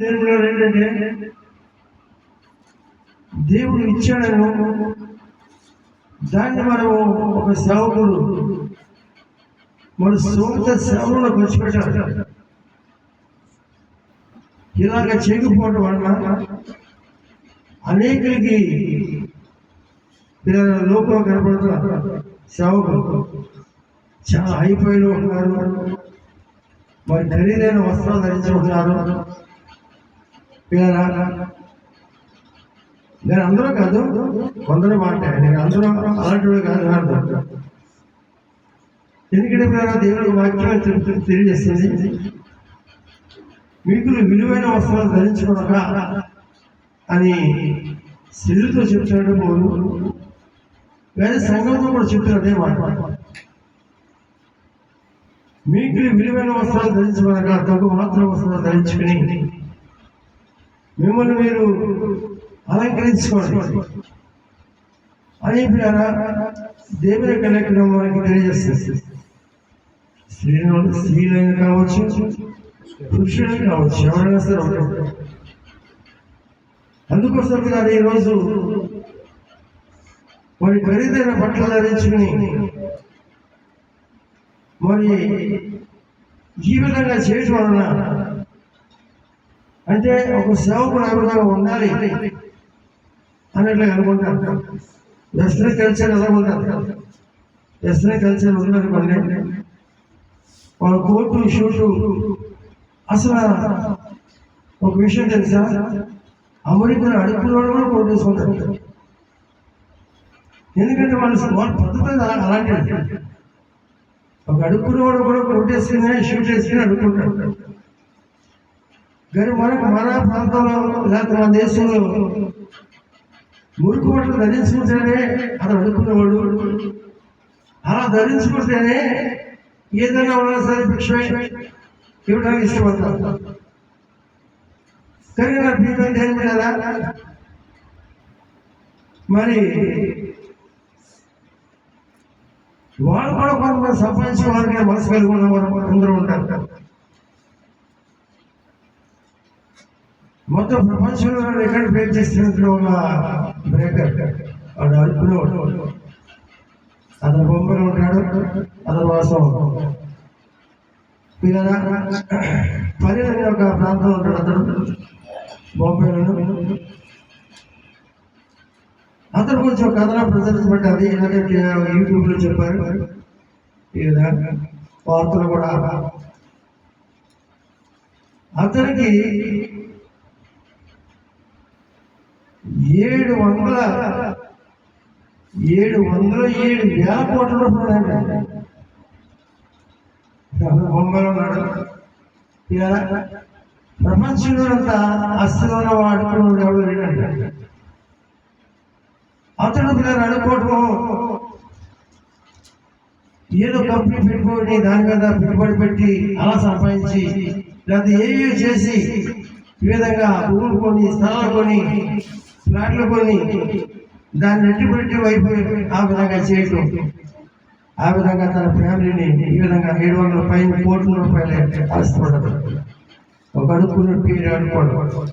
దేవుడు ఏంటంటే దేవుడు ఇచ్చాడను దాన్ని మనము ఒక సేవకుడు మన సొంత సేవలో ఖర్చు పెట్టాలి ఇలాగ చేయకపోవడం వలన అనేకులకి లోపం కనపడుతున్నారు సేవకులు చాలా హైఫైలో ఉన్నారు మరి ఖరీదైన వస్త్రాలు ధరించుకుంటున్నారు పిల్లరా నేను అందరూ కాదు కొందరు మాట నేను అందరూ అలాంటి కాదు ఎందుకంటే పిల్లరా దేవుడు వాక్యం తెలియజేస్తుంది. మీకు విలువైన వస్త్రాలు ధరించుకోక అని సిల్లుతో చెప్తాడు పోను వేరే సంఘంతో కూడా చెప్తాడు అదే మాట. మీకు విలువైన వస్త్రాలు ధరించుకోక తగు మాత్రం వస్త్రాలు ధరించుకుని మిమ్మల్ని మీరు అలంకరించుకోండి. అని పిల్లరా దేవుని యొక్క లెక్కన మనకి తెలియజేస్తుంది. స్త్రీలు స్త్రీలైన కావచ్చు పురుషులైన కావచ్చు ఎవరైనా సరే అందుకోసం కాదు ఈరోజు మరి ఖరీదైన బట్టలు ధరించుకుని మరి ఈ విధంగా చేయటం వలన అంటే ఒక సేవకుడు ఆ విధంగా ఉండాలి అన్నట్లు అనుకుంటారు వెస్ట్రన్ కల్చర్ ఎలా ఉంటుంది వెస్ట్రన్ కల్చర్ మళ్ళీ. వాళ్ళ కోర్టు షూటు. అసలు ఒక విషయం తెలుసా? అమెరికన్ అడుగుతున్నాడు కూడా కోర్టు వేసుకుంటారు ఎందుకంటే వాళ్ళ వాళ్ళ పద్ధతి అలాంటి ఒక అడుక్కున్నవాడు కూడా కోర్టు వేసుకుని షూట్ వేసుకుని అడుక్కుంటాడు కానీ మనకు మన ప్రాంతంలో లేకపోతే మన దేశంలో మురికి బట్టలు ధరించుకుంటేనే అతను అనుకున్నవాడు అలా ధరించుకుంటేనే ఏదైనా ఉన్నా సరే భిక్ష ఇవ్వడానికి ఇష్టపడతారు కానీ నా ప్రియమైన దేవుని కదా మరి వాళ్ళు కూడా కొంతమంది సంపాదించే వారికి మనసు కలిగి ఉన్న వారు అందరూ ఉంటారు మొత్తం ప్రపంచంలో రికార్డ్ బ్రేక్ చేసినట్లు ఒక బ్రేకర్ వాడు అడుపులో అతను బొమ్మలో ఉంటాడు అతను వాసం పిల్లల పని అనే ఒక ప్రాంతంలో ఉంటాడు అతను. బొంబాయిలో అతను కొంచెం ఒక కథలో ప్రదర్శించబడ్డది ఎందుకంటే యూట్యూబ్లో చెప్పారు. వార్తలు కూడా అతనికి ఏడు వందల ఏడు వందల ఏడు వేల కోట్ల రూపాయలు అండి బొమ్మలో ఉన్నాడు ఇలా ప్రపంచంలో అంతా అస్సలు వాడుకుని వాడుకున్నాడు ఎవడు లేడంట అతను పిల్లలు అనుకోవటం ఏదో కంపెనీ పెట్టుకొని దాని మీద పెట్టుబడి పెట్టి అలా సంపాదించి లేకపోతే ఏ చేసి ఈ విధంగా ఊరుకొని స్థలాలు కొని స్లాట్లు కొని దాన్ని నెట్టి వైపు ఆ విధంగా చేయటం ఆ విధంగా తన ఫ్యామిలీని ఈ విధంగా ఏడు వందల పైన కోట్ల రూపాయలు ఆశపడదు ఒక అడుక్కున్న పేరు అనుకోవడం